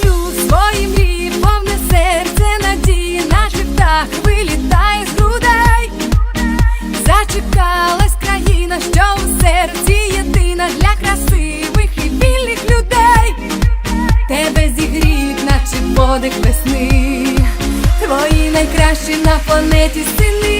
твої мрії, повне серце надії, наче птах вилітає з грудей. Зачекалась країна, що у серці єдина для красивих і вільних людей. Тебе зігріють, наче подих весни, твої найкращі на планеті сини.